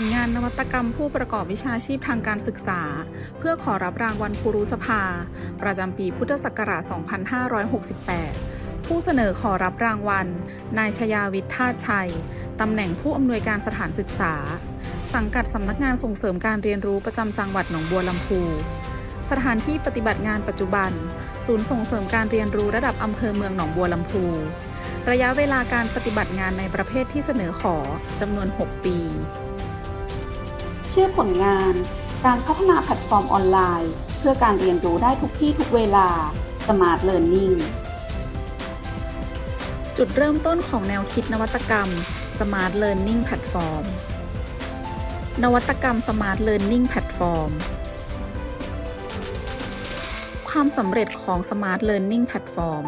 ลงานนวัตกรรมผู้ประกอบวิชาชีพทางการศึกษา เพื่อขอรับรางวัลครูรุสภา ประจำปีพุทธศักราช 2568 ผู้เสนอขอรับรางวัล นายชยาวิทย์ท่าชัย ตำแหน่งผู้อำนวยการสถานศึกษา สังกัดสำนักงานส่งเสริมการเรียนรู้ประจำจังหวัดหนองบัวลำพู สถานที่ปฏิบัติงานปัจจุบัน ศูนย์ส่งเสริมการเรียนรู้ระดับอำเภอเมืองหนองบัวลำพูระยะเวลาการปฏิบัติงานในประเภทที่เสนอขอจำนวน 6 ปี ชื่อผลงาน การพัฒนาแพลตฟอร์มออนไลน์ เพื่อการเรียนรู้ได้ทุกที่ทุกเวลา Smart Learning จุดเริ่มต้นของแนวคิดนวัตกรรม Smart Learning Platform นวัตกรรม Smart Learning Platform ความสำเร็จของ Smart Learning Platform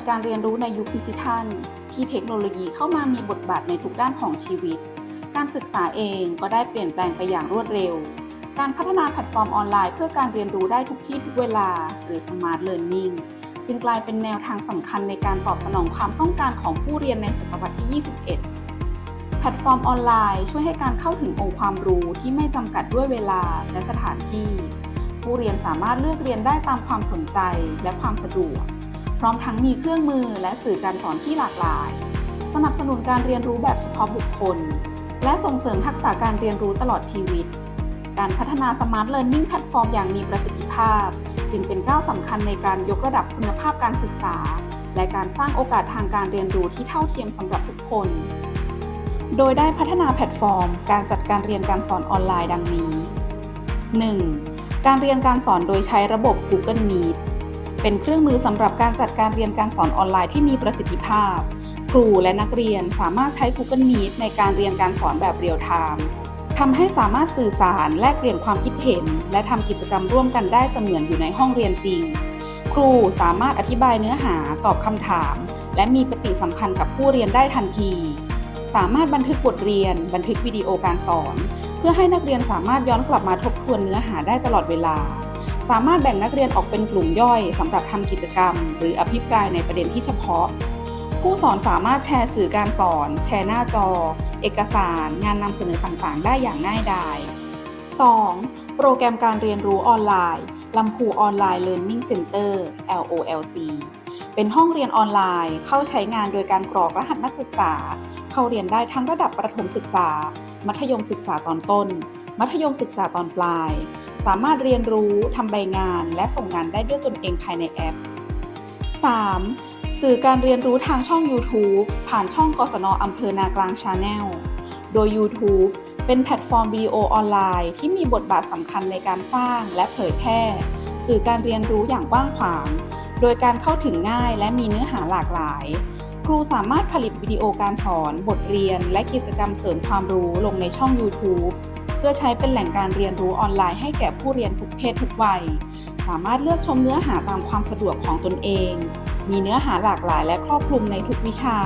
ดการเรียนรู้ในยุคดิจิทัล ที่เทคโนโลยีเข้ามามีบทบาทในทุกด้านของชีวิต การศึกษาเองก็ได้เปลี่ยนแปลงไปอย่างรวดเร็ว การพัฒนาแพลตฟอร์มออนไลน์เพื่อการเรียนรู้ได้ทุกที่ทุกเวลา หรือ Smart Learning จึงกลายเป็นแนวทางสำคัญในการตอบสนองความต้องการของผู้เรียนในศตวรรษที่ 21 แพลตฟอร์มออนไลน์ช่วยให้การเข้าถึงองค์ความรู้ที่ไม่จำกัดด้วยเวลาและสถานที่ ผู้เรียนสามารถเลือกเรียนได้ตามความสนใจและความสะดวก พร้อมทั้งมีเครื่องมือและสื่อการสอนที่หลากหลาย สนับสนุนการเรียนรู้แบบเฉพาะบุคคล และส่งเสริมทักษะการเรียนรู้ตลอดชีวิต การพัฒนา Smart Learning Platform อย่างมีประสิทธิภาพ จึงเป็นก้าวสำคัญในการยกระดับคุณภาพการศึกษา และการสร้างโอกาสทางการเรียนรู้ที่เท่าเทียมสำหรับทุกคน โดยได้พัฒนาแพลตฟอร์ม การจัดการเรียนการสอนออนไลน์ดังนี้ 1. การเรียนการสอนโดยใช้ระบบ Google Meet เป็นเครื่องมือสำหรับการจัดการเรียนการสอนออนไลน์ที่มีประสิทธิภาพ ครูและนักเรียนสามารถใช้ Google Meet ในการเรียนการสอนแบบเรียลไทม์ทำให้สามารถสื่อสารแลกเปลี่ยนความคิดเห็น และทำกิจกรรมร่วมกันได้เสมือนอยู่ในห้องเรียนจริง ครูสามารถอธิบายเนื้อหาตอบคำถาม และมีปฏิสัมพันธ์กับผู้เรียนได้ทันที สามารถบันทึกบทเรียน บันทึกวิดีโอการสอน เพื่อให้นักเรียนสามารถย้อนกลับมาทบทวนเนื้อหาได้ตลอดเวลา สามารถแบ่งนักเรียนออกเป็นกลุ่มย่อยสำหรับทำกิจกรรม หรืออภิปรายในประเด็นที่เฉพาะ ผู้สอนสามารถแชร์สื่อการสอน แชร์หน้าจอ เอกสาร งานนำเสนอต่างๆ ได้อย่างง่ายดาย 2. โปรแกรมการเรียนรู้ออนไลน์ลำพูออนไลน์ Learning Center LOLC เป็นห้องเรียนออนไลน์เข้าใช้งานโดยการกรอกรหัสนักศึกษา เข้าเรียนได้ทั้งระดับประถมศึกษา มัธยมศึกษาตอนต้น มัธยมศึกษาตอนปลาย สามารถเรียนรู้ทำใบงานและส่งงานได้ด้วยตนเองภายในแอป 3. สื่อการเรียนรู้ทางช่อง YouTube ผ่านช่องกศนอำเภอนากลางชาแนล โดย YouTube เป็นแพลตฟอร์มวิดีโอออนไลน์ที่มีบทบาทสำคัญในการสร้างและเผยแพร่ สื่อการเรียนรู้อย่างกว้างขวาง โดยการเข้าถึงง่ายและมีเนื้อหาหลากหลาย ครูสามารถผลิตวิดีโอการสอน บทเรียน และกิจกรรมเสริมความรู้ลงในช่อง YouTube เพื่อใช้เป็นแหล่งการเรียนรู้ออนไลน์ให้แก่ผู้เรียนทุกเพศทุกวัย สามารถเลือกชมเนื้อหาตามความสะดวกของตนเอง มีเนื้อหาหลากหลายและครอบคลุมในทุกวิชา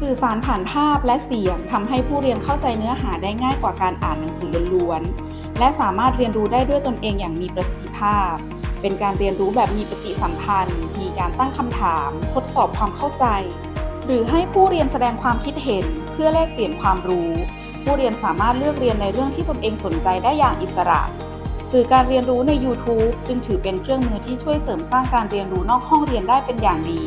สื่อสารผ่านภาพและเสียงทำให้ผู้เรียนเข้าใจเนื้อหาได้ง่ายกว่าการอ่านหนังสือล้วนๆ และสามารถเรียนรู้ได้ด้วยตนเองอย่างมีประสิทธิภาพเป็นการเรียนรู้แบบมีปฏิสัมพันธ์ มีการตั้งคำถาม ทดสอบความเข้าใจ หรือให้ผู้เรียนแสดงความคิดเห็นเพื่อแลกเปลี่ยนความรู้ ผู้เรียนสามารถเลือกเรียนในเรื่องที่ตนเองสนใจได้อย่างอิสระ สื่อการเรียนรู้ใน YouTube จึงถือเป็นเครื่องมือที่ช่วยเสริมสร้างการเรียนรู้นอกห้องเรียนได้เป็นอย่างดี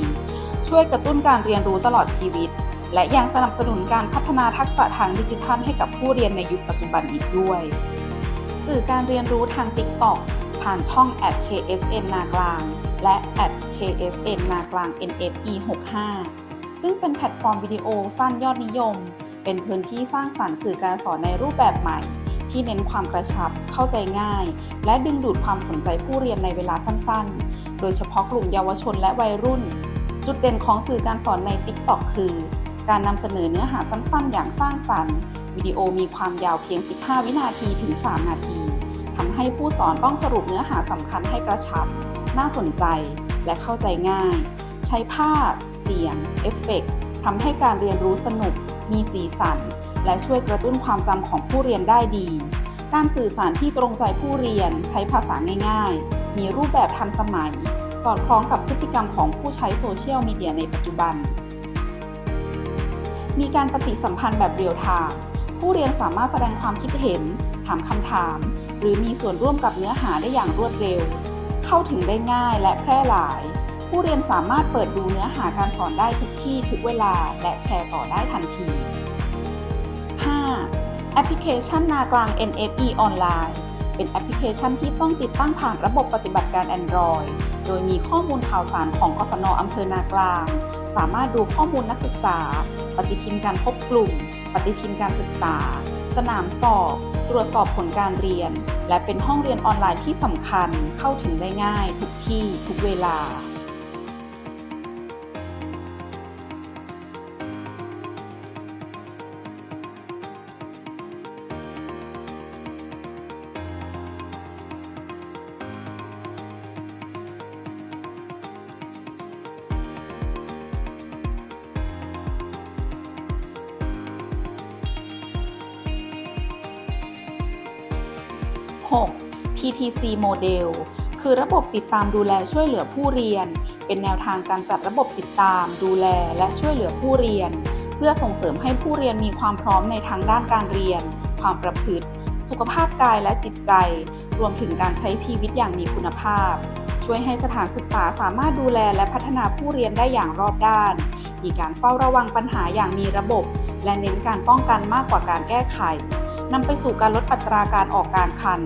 ช่วยกระตุ้นการเรียนรู้ตลอดชีวิต และยังสนับสนุนการพัฒนาทักษะทางดิจิทัลให้กับผู้เรียนในยุคปัจจุบันอีกด้วย สื่อการเรียนรู้ทาง TikTok ผ่านช่อง @ksn นากลาง และ @ksn นากลาง nfe 65ซึ่งเป็นแพลตฟอร์มวิดีโอสั้นยอดนิยม เป็นพื้นที่สร้างสรรค์สื่อการสอนในรูปแบบใหม่ ที่เน้นความกระชับ เข้าใจง่าย และดึงดูดความสนใจผู้เรียนในเวลาสั้นๆ โดยเฉพาะกลุ่มเยาวชนและวัยรุ่น จุดเด่นของสื่อการสอนใน TikTok คือ การนำเสนอเนื้อหาสั้นๆ อย่างสร้างสรรค์ วิดีโอมีความยาวเพียง 15 วินาทีถึง 3 นาทีทำให้ผู้สอนต้องสรุปเนื้อหาสำคัญให้กระชับ น่าสนใจ และเข้าใจง่าย ใช้ภาพ เสียง เอฟเฟกต์ทำให้การเรียนรู้สนุก มีสีสัน และช่วยกระตุ้นความจำของผู้เรียนได้ดี การสื่อสารที่ตรงใจผู้เรียนใช้ภาษาง่าย ๆ มีรูปแบบทันสมัย สอดคล้องกับพฤติกรรมของผู้ใช้โซเชียลมีเดียในปัจจุบัน มีการปฏิสัมพันธ์แบบเรียลไทม์ผู้เรียนสามารถแสดงความคิดเห็น ถามคำถาม หรือมีส่วนร่วมกับเนื้อหาได้อย่างรวดเร็ว เข้าถึงได้ง่ายและแพร่หลาย ผู้เรียนสามารถเปิดดูเนื้อหาการสอนได้ทุกที่ทุกเวลา และแชร์ต่อได้ทันที 5. แอปพลิเคชันนากลาง NFE ออนไลน์เป็นแอปพลิเคชันที่ต้องติดตั้งผ่านระบบปฏิบัติการ Android โดยมีข้อมูลข่าวสารของกศนอำเภอนากลาง สามารถดูข้อมูลนักศึกษา ปฏิทินการพบกลุ่ม ปฏิทินการศึกษา สนามสอบ ตรวจสอบผลการเรียน และเป็นห้องเรียนออนไลน์ที่สำคัญเข้าถึงได้ง่าย ทุกที่ทุกเวลา 6. TTC Model คือระบบติดตามดูแลช่วยเหลือผู้เรียน เป็นแนวทางการจัดระบบติดตาม ดูแลและช่วยเหลือผู้เรียน เพื่อส่งเสริมให้ผู้เรียนมีความพร้อมในทางด้านการเรียน ความประพฤติ สุขภาพกายและจิตใจ รวมถึงการใช้ชีวิตอย่างมีคุณภาพ ช่วยให้สถานศึกษาสามารถดูแลและพัฒนาผู้เรียนได้อย่างรอบด้าน มีการเฝ้าระวังปัญหาอย่างมีระบบ และเน้นการป้องกันมากกว่าการแก้ไข นำไปสู่การลดอัตราการออกการคัน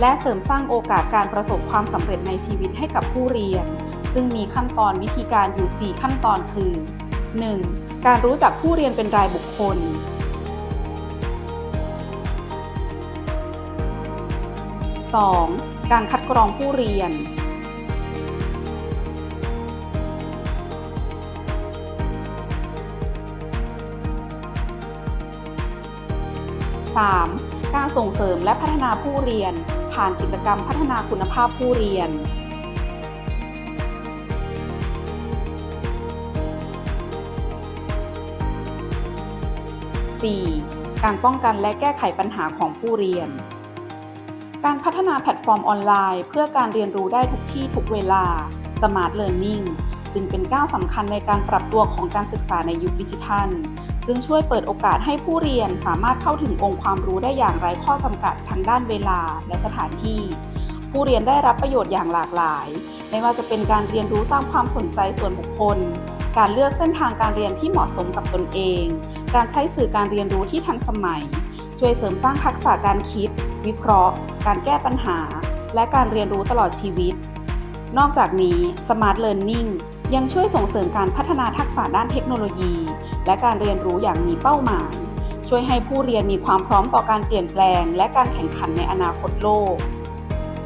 และเสริมสร้างโอกาสการประสบความสำเร็จในชีวิตให้กับผู้เรียน ซึ่งมีขั้นตอนวิธีการอยู่ 4 ขั้นตอนคือ 1. การรู้จักผู้เรียนเป็นรายบุคคล 2. การคัดกรองผู้เรียน 3. การส่งเสริมและพัฒนาผู้เรียน ผ่านกิจกรรมพัฒนาคุณภาพผู้เรียน 4. การป้องกันและแก้ไขปัญหาของผู้เรียน การพัฒนาแพลตฟอร์มออนไลน์ เพื่อการเรียนรู้ได้ทุกที่ทุกเวลา Smart Learning จึงเป็นก้าวสำคัญในการปรับตัวของการศึกษาในยุคดิจิทัล ซึ่งช่วยเปิดโอกาสให้ผู้เรียนสามารถเข้าถึงองค์ความรู้ได้อย่างไร้ข้อจำกัดทั้งด้านเวลาและสถานที่ ผู้เรียนได้รับประโยชน์อย่างหลากหลาย ไม่ว่าจะเป็นการเรียนรู้ตามความสนใจส่วนบุคคล การเลือกเส้นทางการเรียนที่เหมาะสมกับตนเอง การใช้สื่อการเรียนรู้ที่ทันสมัย ช่วยเสริมสร้างทักษะการคิด วิเคราะห์ การแก้ปัญหา และการเรียนรู้ตลอดชีวิตนอกจากนี้ Smart Learning ยังช่วยส่งเสริมการพัฒนาทักษะด้านเทคโนโลยี และการเรียนรู้อย่างมีเป้าหมาย ช่วยให้ผู้เรียนมีความพร้อมต่อการเปลี่ยนแปลง และการแข่งขันในอนาคตโลก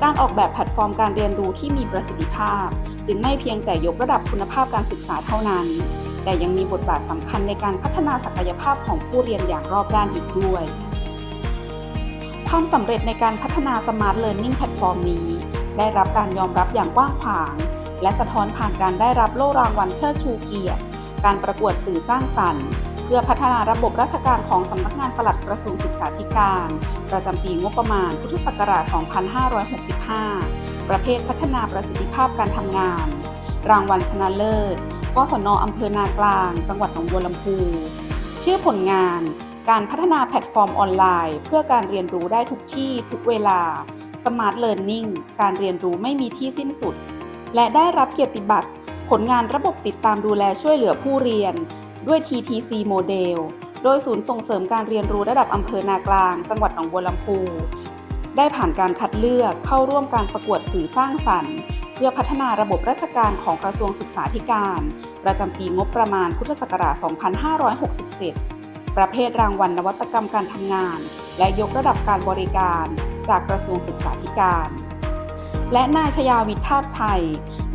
การออกแบบแพลตฟอร์มการเรียนรู้ที่มีประสิทธิภาพ จึงไม่เพียงแต่ยกระดับคุณภาพการศึกษาเท่านั้น แต่ยังมีบทบาทสำคัญในการพัฒนาศักยภาพของผู้เรียนอย่างรอบด้านอีกด้วย ความสำเร็จในการพัฒนา Smart Learning แพลตฟอร์มนี้ ได้รับการยอมรับอย่างกว้างขวาง และสะท้อนผ่านการได้รับโล่รางวัลเชิดชูเกียรติ การประกวดสื่อสร้างสรรค์ เพื่อพัฒนาระบบราชการของสำนักงานปลัดกระทรวงศึกษาธิการ ประจำปีงบประมาณพุทธศักราช 2565 ประเภทพัฒนาประสิทธิภาพการทำงาน รางวัลชนะเลิศกศนอำเภอนากลาง จังหวัดหนองบัวลำพูชื่อผลงานการพัฒนาแพลตฟอร์มออนไลน์ เพื่อการเรียนรู้ได้ทุกที่ทุกเวลา Smart Learning การเรียนรู้ไม่มีที่สิ้นสุด และได้รับเกียรติบัตร ผลงานระบบติดตามดูแลช่วยเหลือผู้เรียน ด้วย TTC Model โดยศูนย์ส่งเสริมการเรียนรู้ระดับอำเภอนากลาง จังหวัดหนองบัวลำพูได้ผ่านการคัดเลือกเข้าร่วมการประกวดสื่อสร้างสรรค์ เพื่อพัฒนาระบบราชการของกระทรวงศึกษาธิการ ประจำปีงบประมาณพุทธศักราช 2567 ประเภทรางวัลนวัตกรรมการทำงาน และยกระดับการบริการ จากกระทรวงศึกษาธิการ และนายชยาวิทธาตุชัย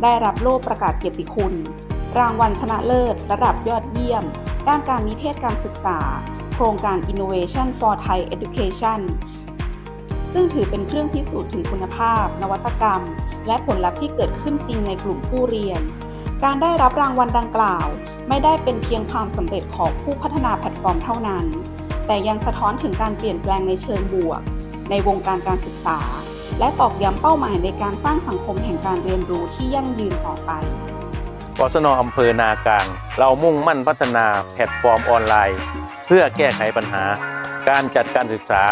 ได้รับโล่ประกาศเกียรติคุณ รางวัลชนะเลิศ ระดับยอดเยี่ยม ด้านการนิเทศการศึกษา โครงการ Innovation for Thai Education ซึ่งถือเป็นเครื่องพิสูจน์ถึงคุณภาพ นวัตกรรม และผลลัพธ์ที่เกิดขึ้นจริงในกลุ่มผู้เรียน การได้รับรางวัลดังกล่าว ไม่ได้เป็นเพียงความสำเร็จของผู้พัฒนาแพลตฟอร์มเท่านั้น แต่ยังสะท้อนถึงการเปลี่ยนแปลงในเชิงบวก ในวงการการศึกษา และตอกย้ำเป้าหมายในการสร้างสังคมแห่งการเรียนรู้ที่ยั่งยืนต่อไปกศนอำเภอนากลาง เรามุ่งมั่นพัฒนาแพลตฟอร์มออนไลน์ เพื่อแก้ไขปัญหา การจัดการศึกษา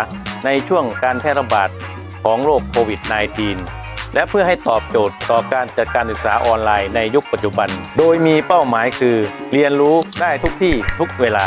ในช่วงการแพร่ระบาดของโรคโควิด -19 และเพื่อให้ตอบโจทย์ต่อการจัดการศึกษาออนไลน์ในยุคปัจจุบัน โดยมีเป้าหมายคือ เรียนรู้ได้ทุกที่ทุกเวลา